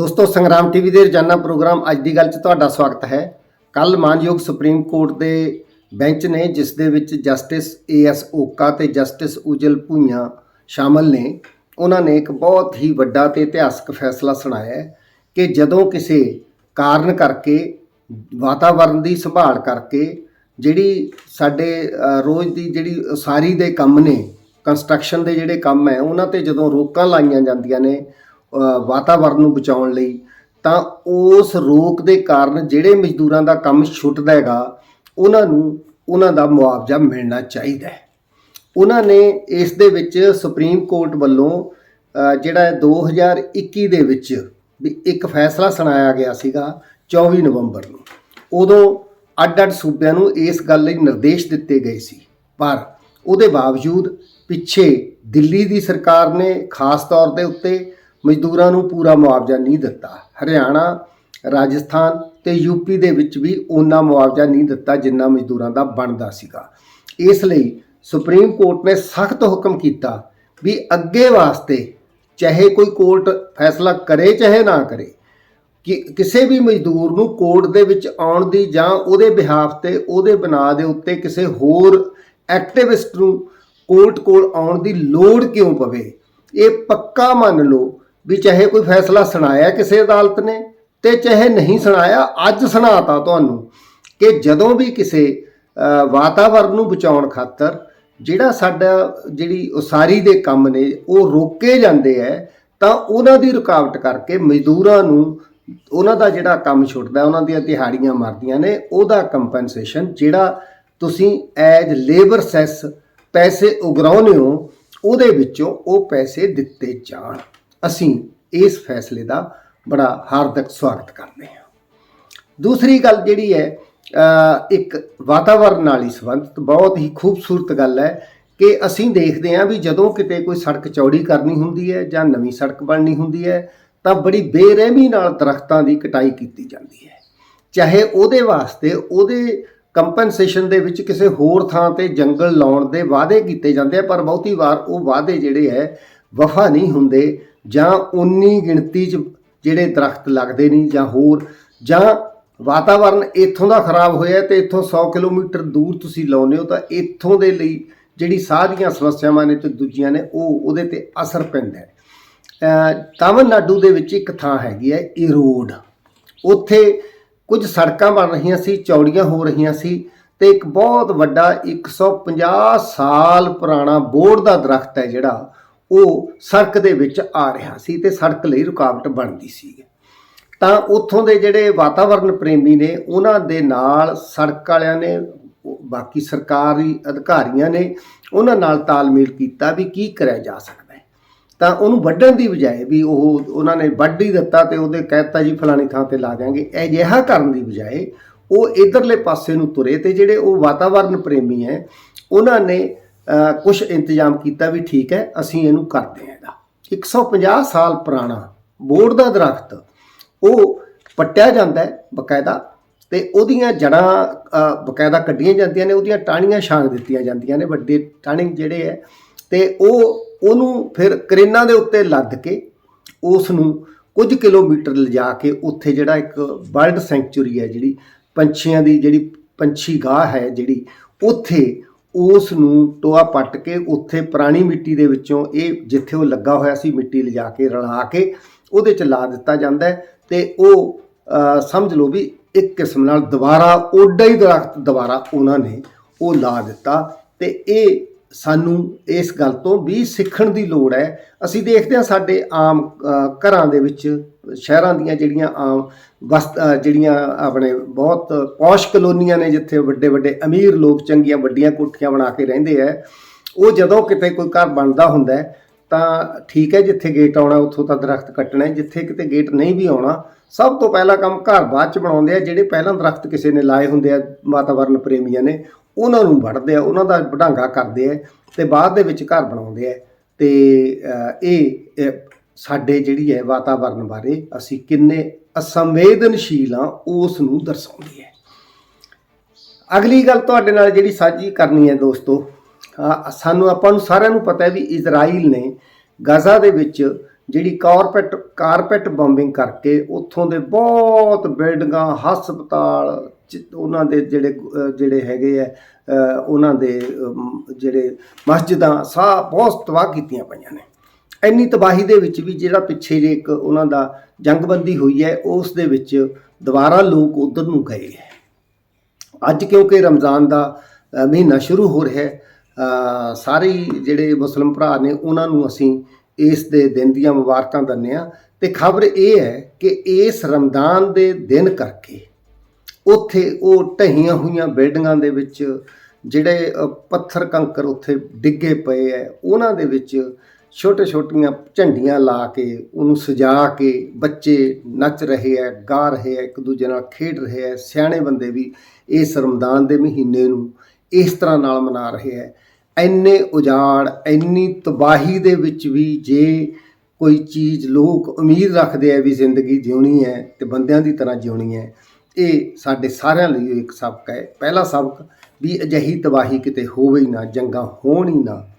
ਦੋਸਤੋ, ਸੰਗਰਾਮ ਟੀਵੀ ਦੇ ਰੋਜ਼ਾਨਾ ਪ੍ਰੋਗਰਾਮ ਅੱਜ ਦੀ ਗੱਲ 'ਚ ਤੁਹਾਡਾ ਸਵਾਗਤ ਹੈ। ਕੱਲ ਮਾਨਯੋਗ ਸੁਪਰੀਮ ਕੋਰਟ ਦੇ ਬੈਂਚ ਨੇ, ਜਿਸ ਦੇ ਵਿੱਚ ਜਸਟਿਸ ਏ ਏਐਸ ਓਕਾ ਤੇ ਜਸਟਿਸ ਉਜਲ ਭੂਈਆਂ ਸ਼ਾਮਲ ਨੇ, ਉਹਨਾਂ ਨੇ ਇੱਕ ਬਹੁਤ ਹੀ ਵੱਡਾ ਤੇ ਇਤਿਹਾਸਕ ਫੈਸਲਾ ਸੁਣਾਇਆ ਹੈ ਕਿ ਜਦੋਂ ਕਿਸੇ ਕਾਰਨ ਕਰਕੇ ਵਾਤਾਵਰਣ ਦੀ ਸੰਭਾਲ ਕਰਕੇ, ਜਿਹੜੀ ਸਾਡੇ ਰੋਜ਼ ਦੀ ਜਿਹੜੀ ਉਸਾਰੀ ਦੇ ਕੰਮ ਨੇ, ਕੰਸਟਰਕਸ਼ਨ ਦੇ ਜਿਹੜੇ ਕੰਮ ਹੈ, ਉਹਨਾਂ ਤੇ ਜਦੋਂ ਰੋਕਾਂ ਲਾਈਆਂ ਜਾਂਦੀਆਂ ਨੇ ਵਾਤਾਵਰਣ ਨੂੰ ਬਚਾਉਣ ਲਈ ਤਾਂ ਉਸ ਰੋਕ ਦੇ ਕਾਰਨ ਜਿਹੜੇ ਮਜ਼ਦੂਰਾਂ ਦਾ ਕੰਮ ਛੁੱਟਦਾ ਹੈਗਾ ਉਹਨਾਂ ਨੂੰ ਉਹਨਾਂ ਦਾ ਮੁਆਵਜ਼ਾ ਮਿਲਣਾ ਚਾਹੀਦਾ ਹੈ। ਉਹਨਾਂ ਨੇ ਇਸ ਦੇ ਵਿੱਚ ਸੁਪਰੀਮ ਕੋਰਟ ਵੱਲੋਂ ਅ, ਜਿਹੜਾ ਹੈ 2021 ਦੇ ਵਿੱਚ ਵੀ ਇੱਕ ਫੈਸਲਾ ਸੁਣਾਇਆ ਗਿਆ ਸੀਗਾ 24 ਨਵੰਬਰ ਨੂੰ। ਉਦੋਂ ਅੱਡ-ਅੱਡ ਸੂਬਿਆਂ ਨੂੰ ਇਸ ਗੱਲ ਲਈ ਨਿਰਦੇਸ਼ ਦਿੱਤੇ ਗਏ ਸੀ। ਪਰ ਉਹਦੇ ਬਾਵਜੂਦ ਪਿੱਛੇ ਦਿੱਲੀ ਦੀ ਸਰਕਾਰ ਨੇ ਖਾਸ ਤੌਰ ਦੇ ਉੱਤੇ ਮਜ਼ਦੂਰਾਂ ਨੂੰ ਪੂਰਾ ਮੁਆਵਜ਼ਾ ਨਹੀਂ ਦਿੱਤਾ। ਹਰਿਆਣਾ, ਰਾਜਸਥਾਨ ਤੇ ਯੂਪੀ ਦੇ ਵਿੱਚ ਵੀ ਉਹਨਾਂ ਮੁਆਵਜ਼ਾ ਨਹੀਂ ਦਿੱਤਾ ਜਿੰਨਾ ਮਜ਼ਦੂਰਾਂ ਦਾ ਬਣਦਾ ਸੀਗਾ। ਇਸ ਲਈ ਸੁਪਰੀਮ ਕੋਰਟ ਨੇ ਸਖਤ ਹੁਕਮ ਕੀਤਾ ਵੀ ਅੱਗੇ ਵਾਸਤੇ ਚਾਹੇ ਕੋਈ ਕੋਰਟ ਫੈਸਲਾ ਕਰੇ ਚਾਹੇ ਨਾ ਕਰੇ, ਕਿ ਕਿਸੇ ਵੀ ਮਜ਼ਦੂਰ ਨੂੰ ਕੋਰਟ ਦੇ ਵਿੱਚ ਆਉਣ ਦੀ ਜਾਂ ਉਹਦੇ ਬਿਹਾਫ ਤੇ ਉਹਦੇ ਬਣਾ ਦੇ ਉੱਤੇ ਕਿਸੇ ਹੋਰ ਐਕਟਿਵਿਸਟ ਨੂੰ ਕੋਰਟ ਕੋਲ ਆਉਣ ਦੀ ਲੋੜ ਕਿਉਂ ਪਵੇ, ਇਹ ਪੱਕਾ ਮੰਨ ਲਓ ਵੀ ਚਾਹੇ ਕੋਈ ਫੈਸਲਾ ਸੁਣਾਇਆ ਕਿਸੇ ਅਦਾਲਤ ਨੇ ਤੇ ਚਾਹੇ ਨਹੀਂ ਸੁਣਾਇਆ ਅੱਜ ਸੁਣਾਤਾ ਤੁਹਾਨੂੰ ਕਿ ਜਦੋਂ ਵੀ ਕਿਸੇ ਅ, ਵਾਤਾਵਰਣ ਨੂੰ ਬਚਾਉਣ ਖਾਤਰ ਜਿਹੜਾ ਸਾਡਾ ਜਿਹੜੀ ਉਸਾਰੀ ਦੇ ਕੰਮ ਨੇ ਉਹ ਰੋਕੇ ਜਾਂਦੇ ਐ ਤਾਂ ਉਹਨਾਂ ਦੀ ਰੁਕਾਵਟ ਕਰਕੇ ਮਜ਼ਦੂਰਾਂ ਨੂੰ ਉਹਨਾਂ ਦਾ ਜਿਹੜਾ ਕੰਮ ਛੁੱਟਦਾ ਉਹਨਾਂ ਦੀਆਂ ਦਿਹਾੜੀਆਂ ਮਰਦੀਆਂ ਨੇ ਉਹਦਾ ਕੰਪਨਸੇਸ਼ਨ ਜਿਹੜਾ ਤੁਸੀਂ ਐਜ ਲੇਬਰ ਸੈਸ ਪੈਸੇ ਉਗਰਾਉਂਦੇ ਹੋ ਉਹਦੇ ਵਿੱਚੋਂ ਉਹ ਪੈਸੇ ਦਿੱਤੇ ਜਾਣ। ਅਸੀਂ ਇਸ ਫੈਸਲੇ ਦਾ ਬੜਾ ਹਾਰਦਿਕ ਸਵਾਗਤ ਕਰਦੇ ਹਾਂ। ਦੂਸਰੀ ਗੱਲ ਜਿਹੜੀ ਹੈ ਇੱਕ ਵਾਤਾਵਰਣ ਨਾਲ ਹੀ ਸੰਬੰਧਿਤ ਬਹੁਤ ਹੀ ਖੂਬਸੂਰਤ ਗੱਲ ਹੈ ਕਿ ਅਸੀਂ ਦੇਖਦੇ ਹਾਂ ਵੀ ਜਦੋਂ ਕਿਤੇ ਕੋਈ ਸੜਕ ਚੌੜੀ ਕਰਨੀ ਹੁੰਦੀ ਹੈ ਜਾਂ ਨਵੀਂ ਸੜਕ ਬਣਨੀ ਹੁੰਦੀ ਹੈ, ਤਾਂ ਬੜੀ ਬੇਰਹਿਮੀ ਨਾਲ ਦਰਖਤਾਂ ਦੀ ਕਟਾਈ ਕੀਤੀ ਜਾਂਦੀ ਹੈ। ਚਾਹੇ ਉਹਦੇ ਵਾਸਤੇ ਉਹਦੇ ਕੰਪਨਸੇਸ਼ਨ ਦੇ ਵਿੱਚ ਕਿਸੇ ਹੋਰ ਥਾਂ ਤੇ ਜੰਗਲ ਲਾਉਣ ਦੇ ਵਾਅਦੇ ਕੀਤੇ ਜਾਂਦੇ ਆ, ਪਰ ਬਹੁਤੀ ਵਾਰ ਉਹ ਵਾਅਦੇ ਜਿਹੜੇ ਹੈ, ਵਫਾ ਨਹੀਂ ਹੁੰਦੇ ਜਾਂ ਉਨੀ ਗਿਣਤੀ 'ਚ ਜਿਹੜੇ ਦਰਖਤ ਲੱਗਦੇ ਨਹੀਂ ਜਾਂ ਹੋਰ, ਜਾਂ ਵਾਤਾਵਰਨ ਇੱਥੋਂ ਦਾ ਖਰਾਬ ਹੋਇਆ ਤੇ ਇੱਥੋਂ 100 ਕਿਲੋਮੀਟਰ ਦੂਰ ਤੁਸੀਂ ਲਾਉਂਦੇ ਹੋ ਤਾਂ ਇੱਥੋਂ ਦੇ ਲਈ ਜਿਹੜੀ ਸਾਹ ਦੀਆਂ ਸਮੱਸਿਆਵਾਂ ਨੇ ਤੇ ਦੂਜੀਆਂ ਨੇ, ਉਹ ਉਹਦੇ ਤੇ ਅਸਰ ਪੈਂਦਾ ਹੈ। ਤਾਮਿਲਨਾਡੂ ਦੇ ਵਿੱਚ ਇੱਕ ਥਾਂ ਹੈਗੀ ਹੈ ਇਰੋਡ ਉੱਥੇ ਕੁਝ ਸੜਕਾਂ ਬਣ ਰਹੀਆਂ ਸੀ, ਚੌੜੀਆਂ ਹੋ ਰਹੀਆਂ ਸੀ ਤੇ ਇੱਕ ਬਹੁਤ ਵੱਡਾ 150 ਸਾਲ ਪੁਰਾਣਾ ਬੋਰਡ ਦਾ ਦਰਖਤ ਹੈ ਜਿਹੜਾ ਉਹ ਸੜਕ ਦੇ ਵਿੱਚ ਆ ਰਿਹਾ ਸੀ ਤੇ ਸੜਕ ਲਈ ਰੁਕਾਵਟ ਬਣਦੀ ਸੀ। ਤਾਂ ਉੱਥੋਂ ਦੇ ਜਿਹੜੇ ਵਾਤਾਵਰਣ ਪ੍ਰੇਮੀ ਨੇ, ਉਹਨਾਂ ਦੇ ਨਾਲ ਸੜਕ ਵਾਲਿਆਂ ਨੇ, ਬਾਕੀ ਸਰਕਾਰੀ ਅਧਿਕਾਰੀਆਂ ਨੇ, ਉਹਨਾਂ ਨਾਲ ਤਾਲਮੇਲ ਕੀਤਾ ਵੀ ਕੀ ਕਰਿਆ ਜਾ ਸਕਦਾ ਹੈ। ਤਾਂ ਉਹਨੂੰ ਵੱਢਣ ਦੀ ਬਜਾਏ ਵੀ ਉਹ, ਉਹਨਾਂ ਨੇ ਵੱਢ ਹੀ ਦਿੱਤਾ ਤੇ ਉਹਦੇ ਕਹਿਤਾ ਜੀ, ਫਲਾਣੀ ਥਾਂ ਤੇ ਲਾ ਦਿਆਂਗੇ। ਅਜਿਹਾ ਕਰਨ ਦੀ ਬਜਾਏ ਉਹ ਇਧਰਲੇ ਪਾਸੇ ਨੂੰ ਤੁਰੇ ਤੇ ਜਿਹੜੇ ਉਹ ਵਾਤਾਵਰਣ ਪ੍ਰੇਮੀ ਹੈ, ਉਹਨਾਂ ਨੇ ਕੁਝ ਇੰਤਜ਼ਾਮ ਕੀਤਾ ਵੀ ਠੀਕ ਹੈ, ਅਸੀਂ ਇਹਨੂੰ ਕਰਦੇ ਹਾਂ ਇਹਦਾ। 150 ਸਾਲ ਪੁਰਾਣਾ ਬੋਰਡ ਦਾ ਦਰਖਤ, ਉਹ ਪੱਟਿਆ ਜਾਂਦਾ ਹੈ ਬਕਾਇਦਾ ਤੇ ਉਹਦੀਆਂ ਜੜਾਂ ਬਕਾਇਦਾ ਕੱਢੀਆਂ ਜਾਂਦੀਆਂ ਨੇ, ਉਹਦੀਆਂ ਟਾਹਣੀਆਂ ਛਾਂਗ ਦਿੱਤੀਆਂ ਜਾਂਦੀਆਂ ਨੇ, ਵੱਡੇ ਟਾਹਣੀ ਜਿਹੜੇ ਹੈ ਤੇ ਉਹ, ਉਹਨੂੰ ਫਿਰ ਕਰੇਨਾਂ ਦੇ ਉੱਤੇ ਲੱਦ ਕੇ ਉਸ ਨੂੰ ਕੁਝ ਕਿਲੋਮੀਟਰ ਲਿਜਾ ਕੇ ਉੱਥੇ ਜਿਹੜਾ ਇੱਕ ਵਰਲਡ ਸੈਂਚੁਰੀ ਹੈ, ਜਿਹੜੀ ਪੰਛੀਆਂ ਦੀ ਜਿਹੜੀ ਪੰਛੀ ਗਾਹ ਹੈ ਜਿਹੜੀ, ਉੱਥੇ ਉਸ ਨੂੰ ਟੋਆ ਪੱਟ ਕੇ ਉੱਥੇ ਪੁਰਾਣੀ ਮਿੱਟੀ ਦੇ ਵਿੱਚੋਂ ਇਹ ਜਿੱਥੇ ਉਹ ਲੱਗਾ ਹੋਇਆ ਸੀ ਮਿੱਟੀ ਲਿਜਾ ਕੇ, ਰਲਾ ਕੇ ਉਹਦੇ ਚ ਲਾ ਦਿੱਤਾ ਜਾਂਦਾ ਹੈ ਤੇ ਉਹ ਸਮਝ ਲਓ ਵੀ ਇੱਕ ਕਿਸਮ ਨਾਲ ਦੁਬਾਰਾ, ਓਡਾ ਹੀ ਦਰਖਤ ਦੁਬਾਰਾ ਉਹਨਾਂ ਨੇ ਉਹ ਲਾ ਦਿੱਤਾ ਤੇ ਇਹ ਸਾਨੂੰ ਇਸ ਗੱਲ ਤੋਂ ਵੀ ਸਿੱਖਣ ਦੀ ਲੋੜ ਹੈ। ਅਸੀਂ ਦੇਖਦੇ ਹਾਂ ਸਾਡੇ ਆਮ ਘਰਾਂ ਦੇ ਵਿੱਚ ਸ਼ਹਿਰਾਂ ਦੀਆਂ ਜਿਹੜੀਆਂ ਆਮ ਵਸਤ ਜਿਹੜੀਆਂ ਆਪਣੇ ਬਹੁਤ ਪੌਸ਼ ਕਲੋਨੀਆਂ ਨੇ ਜਿੱਥੇ ਵੱਡੇ ਵੱਡੇ ਅਮੀਰ ਲੋਕ ਚੰਗੀਆਂ ਵੱਡੀਆਂ ਕੋਠੀਆਂ ਬਣਾ ਕੇ ਰਹਿੰਦੇ ਆ, ਉਹ ਜਦੋਂ ਕਿਤੇ ਕੋਈ ਘਰ ਬਣਦਾ ਹੁੰਦਾ ਤਾਂ ਠੀਕ ਹੈ ਜਿੱਥੇ ਗੇਟ ਆਉਣਾ, ਉੱਥੋਂ ਤਾਂ ਦਰਖਤ ਕੱਟਣਾ ਹੈ ਜਿੱਥੇ ਕਿਤੇ ਗੇਟ ਨਹੀਂ ਵੀ ਆਉਣਾ, ਸਭ ਤੋਂ ਪਹਿਲਾ ਕੰਮ ਘਰ ਬਾਅਦ ਚ ਬਣਾਉਂਦੇ ਆ, ਜਿਹੜੇ ਪਹਿਲਾਂ ਦਰਖਤ ਕਿਸੇ ਨੇ ਲਾਏ ਹੁੰਦੇ ਆ ਵਾਤਾਵਰਣ ਪ੍ਰੇਮੀਆਂ ਨੇ, ਉਹਨਾਂ ਨੂੰ ਵੜਦੇ ਆ, ਉਹਨਾਂ ਦਾ ਵਢਾਂਗਾ ਕਰਦੇ ਆ ਤੇ ਬਾਅਦ ਦੇ ਵਿੱਚ ਘਰ ਬਣਾਉਂਦੇ ਆ। ਤੇ ਇਹ ਸਾਡੇ ਜਿਹੜੀ ਹੈ ਵਾਤਾਵਰਣ ਬਾਰੇ ਅਸੀਂ ਕਿੰਨੇ ਅਸੰਵੇਦਨਸ਼ੀਲ ਆ ਉਸ ਨੂੰ ਦਰਸਾਉਂਦੀ ਹੈ। ਅਗਲੀ ਗੱਲ ਤੁਹਾਡੇ ਨਾਲ ਜਿਹੜੀ ਸਾਂਝੀ ਕਰਨੀ ਹੈ ਦੋਸਤੋ ਸਾਨੂੰ ਆਪਾਂ ਨੂੰ ਸਾਰਿਆਂ ਨੂੰ ਪਤਾ ਹੈ ਵੀ ਇਜ਼ਰਾਈਲ ਨੇ ਗਾਜ਼ਾ ਦੇ ਵਿੱਚ ਜਿਹੜੀ ਕਾਰਪੈਟ ਕਾਰਪੈਟ ਬੰਬਿੰਗ ਕਰਕੇ ਉੱਥੋਂ ਦੇ ਬਹੁਤ ਬਿਲਡਿੰਗਾਂ, ਹਸਪਤਾਲ, ਚ- ਉਹਨਾਂ ਦੇ ਜਿਹੜੇ ਜਿਹੜੇ ਹੈਗੇ ਆ ਉਹਨਾਂ ਦੇ ਜਿਹੜੇ ਮਸਜਿਦਾਂ, ਸਾ, ਬਹੁਤ ਤਬਾਹ ਕੀਤੀਆਂ ਪਈਆਂ ਨੇ। ਇੰਨੀ ਤਬਾਹੀ ਦੇ ਵਿੱਚ ਵੀ ਜਿਹੜਾ ਪਿੱਛੇ ਜੇ ਇੱਕ ਉਹਨਾਂ ਦਾ ਜੰਗਬੰਦੀ ਹੋਈ ਹੈ, ਉਸ ਦੇ ਵਿੱਚ ਦੁਬਾਰਾ ਲੋਕ ਉਧਰ ਨੂੰ ਗਏ। ਹੈ ਅੱਜ ਕਿਉਂਕਿ ਰਮਜ਼ਾਨ ਦਾ ਮਹੀਨਾ ਸ਼ੁਰੂ ਹੋ ਰਿਹਾ ਹੈ ਸਾਰੇ ਹੀ ਜਿਹੜੇ ਮੁਸਲਮ ਭਰਾ ਨੇ ਉਹਨਾਂ ਨੂੰ ਅਸੀਂ ਇਸ ਦੇ ਦਿਨ ਦੀਆਂ ਮੁਬਾਰਕਾਂ ਦਿੰਦੇ ਹਾਂ। ਤੇ ਖਬਰ ਇਹ ਹੈ ਕਿ ਇਸ ਰਮਜ਼ਾਨ ਦੇ ਦਿਨ ਕਰਕੇ ਉੱਥੇ ਉਹ ਢਹੀਆਂ ਹੋਈਆਂ ਬਿਲਡਿੰਗਾਂ ਦੇ ਵਿੱਚ ਜਿਹੜੇ ਪੱਥਰ ਕੰਕਰ ਉੱਥੇ ਡਿੱਗੇ ਪਏ ਐ ਉਹਨਾਂ ਦੇ ਵਿੱਚ ਛੋਟੇ ਛੋਟੀਆਂ ਝੰਡੀਆਂ ਲਾ ਕੇ, ਉਹਨੂੰ ਸਜਾ ਕੇ ਬੱਚੇ ਨੱਚ ਰਹੇ ਐ, ਗਾ ਰਹੇ ਐ, ਇੱਕ ਦੂਜੇ ਨਾਲ ਖੇਡ ਰਹੇ ਐ, ਸਿਆਣੇ ਬੰਦੇ ਵੀ ਇਸ ਰਮਦਾਨ ਦੇ ਮਹੀਨੇ ਨੂੰ ਇਸ ਤਰ੍ਹਾਂ ਨਾਲ ਮਨਾ ਰਹੇ ਐ। ਐਨੇ ਉਜਾੜ, ਐਨੀ ਤਬਾਹੀ ਦੇ ਵਿੱਚ ਵੀ ਜੇ ਕੋਈ ਚੀਜ਼ ਲੋਕ ਉਮੀਦ ਰੱਖਦੇ ਆ ਵੀ ਜ਼ਿੰਦਗੀ ਜਿਉਣੀ ਹੈ ਤੇ ਬੰਦਿਆਂ ਦੀ ਤਰ੍ਹਾਂ ਜਿਉਣੀ ਹੈ ਇਹ ਸਾਡੇ ਸਾਰਿਆਂ ਲਈ ਇੱਕ ਸਬਕ ਹੈ ਪਹਿਲਾ ਸਬਕ ਵੀ ਅਜਿਹੀ ਤਬਾਹੀ ਕਿਤੇ ਹੋਵੇ ਹੀ ਨਾ, ਜੰਗਾਂ ਹੋਣ ਹੀ ਨਾ।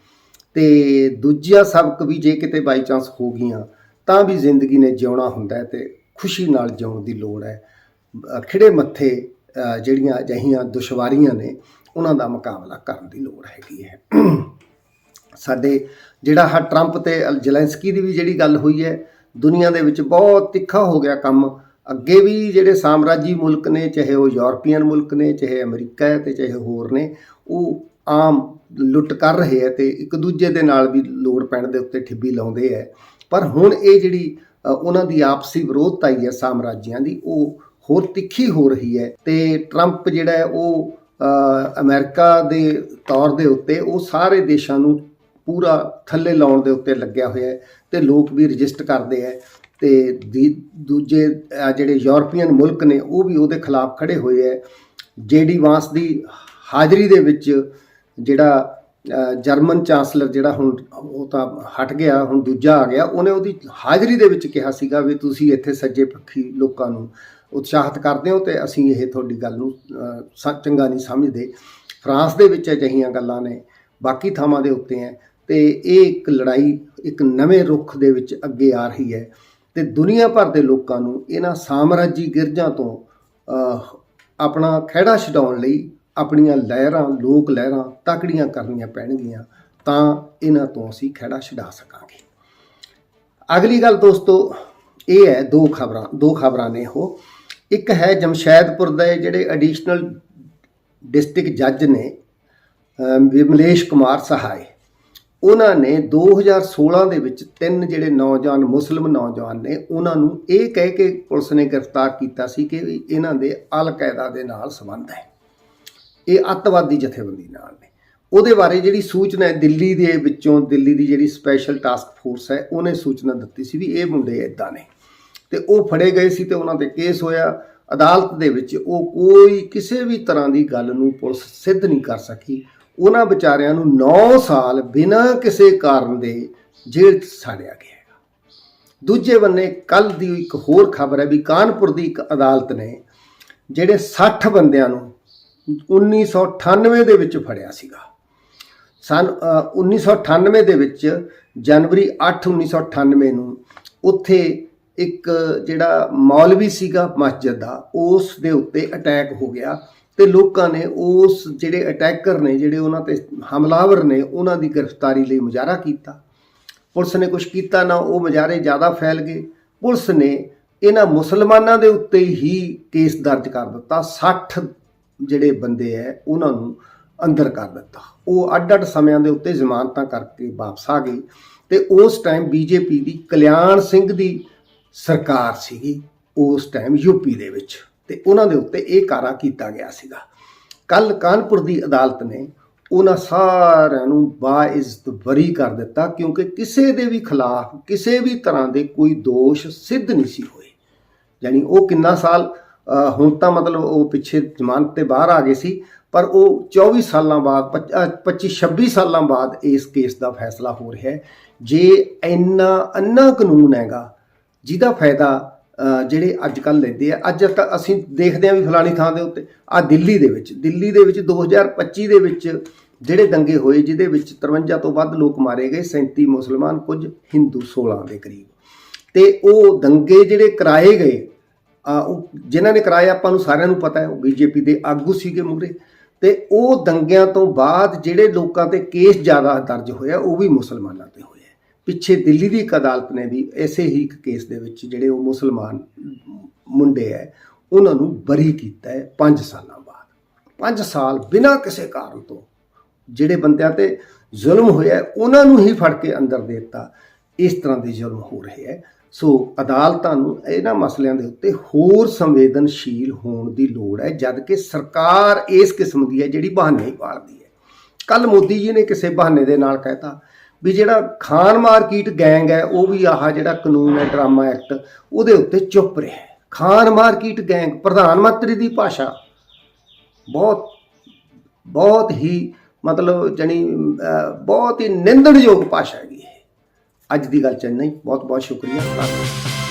ਤੇ ਦੂਜਾ ਸਬਕ ਵੀ ਜੇ ਕਿਤੇ ਬਾਈ ਚਾਂਸ ਹੋ ਗਈਆਂ, ਤਾਂ ਵੀ ਜ਼ਿੰਦਗੀ ਨੇ ਜਿਉਣਾ ਹੁੰਦਾ ਹੈ ਤੇ ਖੁਸ਼ੀ ਨਾਲ ਜਿਉਣ ਦੀ ਲੋੜ ਹੈ। ਖਿੜੇ ਮੱਥੇ ਜਿਹੜੀਆਂ ਅਜਿਹੀਆਂ ਦੁਸ਼ਵਾਰੀਆਂ ਨੇ, ਉਹਨਾਂ ਦਾ ਮੁਕਾਬਲਾ ਕਰਨ ਦੀ ਲੋੜ ਹੈਗੀ ਹੈ। ਸਾਡੇ ਜਿਹੜਾ ਹਾ ਟਰੰਪ ਤੇ ਜਲੈਂਸਕੀ ਦੀ ਵੀ ਜਿਹੜੀ ਗੱਲ ਹੋਈ ਹੈ, ਦੁਨੀਆ ਦੇ ਵਿੱਚ ਬਹੁਤ ਤਿੱਖਾ ਹੋ ਗਿਆ ਕੰਮ। ਅੱਗੇ ਵੀ ਜਿਹੜੇ ਸਾਮਰਾਜੀ ਮੁਲਕ ਨੇ, ਚਾਹੇ ਉਹ ਯੂਰਪੀਅਨ ਮੁਲਕ ਨੇ, ਚਾਹੇ ਅਮਰੀਕਾ ਹੈ ਤੇ ਚਾਹੇ ਹੋਰ ਨੇ, ਉਹ ਆਮ ਲੁੱਟ ਕਰ ਰਹੇ ਹੈ ਤੇ ਇੱਕ ਦੂਜੇ ਦੇ ਨਾਲ ਵੀ ਲੋੜ ਪੈਣ ਦੇ ਉੱਤੇ ਠਿੱਬੀ ਲਾਉਂਦੇ ਹੈ ਪਰ ਹੁਣ ਇਹ ਜਿਹੜੀ ਉਹਨਾਂ ਦੀ ਆਪਸੀ ਵਿਰੋਧਤਾ ਹੀ ਹੈ ਸਾਮਰਾਜੀਆਂ ਦੀ ਉਹ ਹੋਰ ਤਿੱਖੀ ਹੋ ਰਹੀ ਹੈ ਤੇ ਟਰੰਪ ਜਿਹੜਾ ਹੈ ਉਹ ਅ, ਅਮਰੀਕਾ ਦੇ ਤੌਰ ਦੇ ਉੱਤੇ ਉਹ ਸਾਰੇ ਦੇਸ਼ਾਂ ਨੂੰ ਪੂਰਾ ਥੱਲੇ ਲਾਉਣ ਦੇ ਉੱਤੇ ਲੱਗਿਆ ਹੋਇਆ ਹੈ ਤੇ ਲੋਕ ਵੀ ਰਜਿਸਟ ਕਰਦੇ ਹੈ ਤੇ ਦੀ- ਦੂਜੇ ਜਿਹੜੇ ਯੂਰਪੀਅਨ ਮੁਲਕ ਨੇ ਉਹ ਵੀ ਉਹਦੇ ਖਿਲਾਫ ਖੜੇ ਹੋਏ ਹੈ ਜੇਡੀ ਵਾਂਸ ਦੀ ਹਾਜ਼ਰੀ ਦੇ ਵਿੱਚ ਜਿਹੜਾ ਜਰਮਨ ਚਾਂਸਲਰ ਜਿਹੜਾ ਹੁਣ ਉਹ ਤਾਂ ਹਟ ਗਿਆ, ਹੁਣ ਦੂਜਾ ਆ ਗਿਆ, ਉਹਨੇ ਉਹਦੀ ਹਾਜ਼ਰੀ ਦੇ ਵਿੱਚ ਕਿਹਾ ਸੀਗਾ ਵੀ ਤੁਸੀਂ ਇੱਥੇ ਸੱਜੇ ਪੱਖੀ ਲੋਕਾਂ ਨੂੰ ਉਤਸ਼ਾਹਿਤ ਕਰਦੇ ਹੋ ਤੇ ਅਸੀਂ ਇਹ ਤੁਹਾਡੀ ਗੱਲ ਨੂੰ ਸ- ਚੰਗਾ ਨਹੀਂ ਸਮਝਦੇ। ਫਰਾਂਸ ਦੇ ਵਿੱਚ ਅਜਿਹੀਆਂ ਗੱਲਾਂ ਨੇ, ਬਾਕੀ ਥਾਵਾਂ ਦੇ ਉੱਤੇ ਹੈ ਤੇ ਇਹ ਇੱਕ ਲੜਾਈ, ਇੱਕ ਨਵੇਂ ਰੁਖ ਦੇ ਵਿੱਚ ਅੱਗੇ ਆ ਰਹੀ ਹੈ ਤੇ ਦੁਨੀਆ ਭਰ ਦੇ ਲੋਕਾਂ ਨੂੰ ਇਹਨਾਂ ਸਾਮਰਾਜੀ ਗਿਰਜਾਂ ਤੋਂ ਆਪਣਾ ਖਹਿੜਾ ਛਡਾਉਣ ਲਈ ਆਪਣੀਆਂ ਲਹਿਰਾਂ, ਲੋਕ ਲਹਿਰਾਂ ਤਕੜੀਆਂ ਕਰਨੀਆਂ ਪੈਣਗੀਆਂ, ਤਾਂ ਇਹਨਾਂ ਤੋਂ ਅਸੀਂ ਖਹਿੜਾ ਛਡਾ ਸਕਾਂਗੇ। ਅਗਲੀ ਗੱਲ ਦੋਸਤੋ, ਇਹ ਹੈ ਦੋ ਖਬਰਾਂ ਦੋ ਖਬਰਾਂ ਨੇ ਉਹ। ਇੱਕ ਹੈ ਜਮਸ਼ੈਦਪੁਰ ਦੇ ਜਿਹੜੇ ਐਡੀਸ਼ਨਲ ਡਿਸਟ੍ਰਿਕਟ ਜੱਜ ਨੇ ਵਿਮਲੇਸ਼ ਕੁਮਾਰ ਸਹਾਏ। ਉਹਨਾਂ ਨੇ 2016 ਦੇ ਵਿੱਚ ਤਿੰਨ ਜਿਹੜੇ ਨੌਜਵਾਨ ਮੁਸਲਿਮ ਨੌਜਵਾਨ ਨੇ, ਉਹਨਾਂ ਨੂੰ ਇਹ ਕਹਿ ਕੇ ਪੁਲਿਸ ਨੇ ਗ੍ਰਿਫਤਾਰ ਕੀਤਾ ਸੀ ਕਿ ਵੀ ਇਹਨਾਂ ਦੇ ਅਲ ਕਾਇਦਾ ਦੇ ਨਾਲ ਸੰਬੰਧ ਹੈ। ਇਹ ਅੱਤਵਾਦੀ ਜਥੇਬੰਦੀ ਨਾਲ ਨੇ। ਉਹਦੇ ਬਾਰੇ ਜਿਹੜੀ ਸੂਚਨਾ ਹੈ ਦਿੱਲੀ ਦੇ ਵਿੱਚੋਂ, ਦਿੱਲੀ ਦੀ ਜਿਹੜੀ ਸਪੈਸ਼ਲ ਟਾਸਕ ਫੋਰਸ ਹੈ, ਉਹਨੇ ਸੂਚਨਾ ਦਿੱਤੀ ਸੀ ਵੀ ਇਹ ਮੁੰਡੇ ਇਦਾਂ ਨੇ। ਤੇ ਉਹ ਫੜੇ ਗਏ ਸੀ ਤੇ ਉਹਨਾਂ ਤੇ ਕੇਸ ਹੋਇਆ। ਅਦਾਲਤ ਦੇ ਵਿੱਚ ਉਹ ਕੋਈ ਕਿਸੇ ਵੀ ਤਰ੍ਹਾਂ ਦੀ ਗੱਲ ਨੂੰ ਪੁਲਿਸ ਸਿੱਧ ਨਹੀਂ ਕਰ ਸਕੀ। ਉਹਨਾਂ ਵਿਚਾਰਿਆਂ ਨੂੰ 9 ਸਾਲ ਬਿਨਾਂ ਕਿਸੇ ਕਾਰਨ ਦੇ ਜੇਲ੍ਹ 'ਚ ਸਾੜਿਆ ਗਿਆ ਹੈਗਾ। ਦੂਜੇ ਬੰਨੇ ਕੱਲ ਦੀ ਇੱਕ ਹੋਰ ਖਬਰ ਹੈ ਵੀ ਕਾਨਪੁਰ ਦੀ ਇੱਕ ਅਦਾਲਤ ਨੇ ਜਿਹੜੇ 60 ਬੰਦਿਆਂ ਨੂੰ 1998 ਦੇ ਵਿੱਚ ਫੜਿਆ ਸੀਗਾ। ਸਨ ਅ, 1998 ਦੇ ਵਿੱਚ ਜਨਵਰੀ 8 1998 ਨੂੰ ਉੱਥੇ ਇੱਕ ਜਿਹੜਾ ਮੌਲਵੀ ਸੀਗਾ ਮਸਜਿਦ ਦਾ ਉਸ ਦੇ ਉੱਤੇ ਅਟੈਕ ਹੋ ਗਿਆ ਤੇ ਲੋਕਾਂ ਨੇ ਉਸ ਜਿਹੜੇ ਅਟੈਕਰ ਨੇ ਜਿਹੜੇ ਉਹਨਾਂ ਤੇ ਹਮਲਾਵਰ ਨੇ ਉਹਨਾਂ ਦੀ ਗ੍ਰਿਫਤਾਰੀ ਲਈ ਮੁਜ਼ਾਹਰਾ ਕੀਤਾ। ਪੁਲਿਸ ਨੇ ਕੁਝ ਕੀਤਾ ਨਾ ਉਹ ਮੁਜ਼ਾਹਰੇ ਜ਼ਿਆਦਾ ਫੈਲ ਗਏ। ਪੁਲਿਸ ਨੇ ਇਹਨਾਂ ਮੁਸਲਮਾਨਾਂ ਦੇ ਉੱਤੇ ਹੀ ਕੇਸ ਦਰਜ ਕਰ ਦਿੱਤਾ 60 ਜਿਹੜੇ ਬੰਦੇ ਐ, ਉਹਨਾਂ ਨੂੰ ਅੰਦਰ ਕਰ ਦਿੱਤਾ। ਉਹ ਅੱਡ-ਅੱਡ ਸਮਿਆਂ ਦੇ ਉੱਤੇ ਜ਼ਮਾਨਤਾਂ ਕਰਕੇ ਵਾਪਸ ਆ ਗਏ ਤੇ ਉਸ ਟਾਈਮ ਬੀਜੇਪੀ ਦੀ ਕਲਿਆਣ ਸਿੰਘ ਦੀ ਸਰਕਾਰ ਸੀਗੀ ਉਸ ਟਾਈਮ ਯੂਪੀ ਦੇ ਵਿੱਚ ਤੇ ਉਹਨਾਂ ਦੇ ਉੱਤੇ ਇਹ ਕਾਰਾ ਕੀਤਾ ਗਿਆ ਸੀਗਾ। ਕੱਲ ਕਾਨਪੁਰ ਦੀ ਅਦਾਲਤ ਨੇ ਉਹਨਾਂ ਸਾਰਿਆਂ ਨੂੰ ਬਾਇਜ਼ਤ ਬਰੀ ਕਰ ਦਿੱਤਾ ਕਿਉਂਕਿ ਕਿਸੇ ਦੇ ਵੀ ਖਿਲਾਫ, ਕਿਸੇ ਵੀ ਤਰ੍ਹਾਂ ਦੇ ਕੋਈ ਦੋਸ਼ ਸਿੱਧ ਨਹੀਂ ਸੀ ਹੋਏ। ਯਾਨੀ ਉਹ ਕਿੰਨਾ ਸਾਲ ਹੁਣ ਤਾਂ ਮਤਲਬ ਉਹ ਪਿੱਛੇ ਜ਼ਮਾਨਤ ਤੇ ਬਾਹਰ ਆ ਗਏ ਸੀ, ਪਰ ਉਹ 24 ਸਾਲਾਂ ਬਾਅਦ 25 26 ਸਾਲਾਂ ਬਾਅਦ ਇਸ ਕੇਸ ਦਾ ਫੈਸਲਾ ਹੋ ਰਿਹਾ ਹੈ। ਜੇ ਇੰਨਾ ਅੰਨਾ ਕਾਨੂੰਨ ਹੈਗਾ, ਜਿਹਦਾ ਫਾਇਦਾ ਜਿਹੜੇ ਅੱਜ ਕੱਲ ਲੈਂਦੇ ਆ, ਅੱਜ ਤਾਂ ਅਸੀਂ ਦੇਖਦੇ ਆ ਵੀ ਫਲਾਣੀ ਥਾਂ ਦੇ ਉੱਤੇ, ਆ ਦਿੱਲੀ ਦੇ ਵਿੱਚ, ਦਿੱਲੀ ਦੇ ਵਿੱਚ 2025 ਦੇ ਵਿੱਚ ਜਿਹੜੇ ਦੰਗੇ ਹੋਏ, ਜਿਹਦੇ ਵਿੱਚ 53 ਤੋਂ ਵੱਧ ਲੋਕ ਮਾਰੇ ਗਏ 37 ਮੁਸਲਮਾਨ, ਕੁਝ ਹਿੰਦੂ 16 ਦੇ ਕਰੀਬ। ਤੇ ਉਹ ਦੰਗੇ ਜਿਹੜੇ ਕਰਾਏ ਗਏ ਉਹ ਜਿਨ੍ਹਾਂ ਨੇ ਕਰਾਇਆ ਆਪਾਂ ਨੂੰ ਸਾਰਿਆਂ ਨੂੰ ਪਤਾ ਹੈ, ਉਹ ਬੀਜੇਪੀ ਦੇ ਆਗੂ ਸੀਗੇ ਮੂਹਰੇ। ਤੇ ਉਹ ਦੰਗਿਆਂ ਤੋਂ ਬਾਅਦ ਜਿਹੜੇ ਲੋਕਾਂ ਤੇ ਕੇਸ ਜ਼ਿਆਦਾ ਦਰਜ ਹੋਇਆ, ਉਹ ਵੀ ਮੁਸਲਮਾਨਾਂ ਤੇ ਹੋਇਆ ਪਿੱਛੇ ਦਿੱਲੀ ਦੀ ਇੱਕ ਅਦਾਲਤ ਨੇ ਵੀ ਐਸੇ ਹੀ ਇੱਕ ਕੇਸ ਦੇ ਵਿੱਚ ਜਿਹੜੇ ਉਹ ਮੁਸਲਮਾਨ ਮੁੰਡੇ ਹੈ, ਉਹਨਾਂ ਨੂੰ ਬਰੀ ਕੀਤਾ ਹੈ 5 ਸਾਲਾਂ ਬਾਅਦ। 5 ਸਾਲ ਬਿਨਾਂ ਕਿਸੇ ਕਾਰਨ ਤੋਂ ਜਿਹੜੇ ਬੰਦਿਆਂ ਤੇ ਜ਼ੁਲਮ ਹੋਇਆ ਉਹਨਾਂ ਨੂੰ ਹੀ ਫੜ ਕੇ ਅੰਦਰ ਦੇ ਦਿੱਤਾ। ਇਸ ਤਰ੍ਹਾਂ ਦੇ ਜ਼ੁਲਮ ਹੋ ਰਹੇ ਹੈ। ਸੋ ਅਦਾਲਤਾਂ ਨੂੰ ਇਹਨਾਂ ਮਸਲਿਆਂ ਦੇ ਉੱਤੇ ਹੋਰ ਸੰਵੇਦਨਸ਼ੀਲ ਹੋਣ ਦੀ ਲੋੜ ਹੈ, ਜਦ ਕਿ ਸਰਕਾਰ ਇਸ ਕਿਸਮ ਦੀ ਹੈ ਜਿਹੜੀ ਬਹਾਨੇ ਹੀ ਪਾਲਦੀ ਹੈ। ਕੱਲ ਮੋਦੀ ਜੀ ਨੇ ਕਿਸੇ ਬਹਾਨੇ ਦੇ ਨਾਲ ਕਹਿਤਾ ਵੀ ਜਿਹੜਾ ਖਾਨ ਮਾਰਕੀਟ ਗੈਂਗ ਹੈ, ਉਹ ਵੀ ਆਹ ਜਿਹੜਾ ਕਾਨੂੰਨ ਹੈ, ਡਰਾਮਾ ਐਕਟ, ਉਹਦੇ ਉੱਤੇ ਚੁੱਪ ਰਿਹਾ ਖਾਨ ਮਾਰਕੀਟ ਗੈਂਗ, ਪ੍ਰਧਾਨ ਮੰਤਰੀ ਦੀ ਭਾਸ਼ਾ, ਬਹੁਤ ਬਹੁਤ ਹੀ ਮਤਲਬ ਜਣੀ ਬਹੁਤ ਹੀ ਨਿੰਦਣਯੋਗ ਭਾਸ਼ਾ ਹੈਗੀ ਇਹ ਅੱਜ ਦੀ ਗੱਲ ਚ ਇੰਨਾ ਬਹੁਤ ਬਹੁਤ ਸ਼ੁਕਰੀਆ। ਧੰਨਵਾਦ।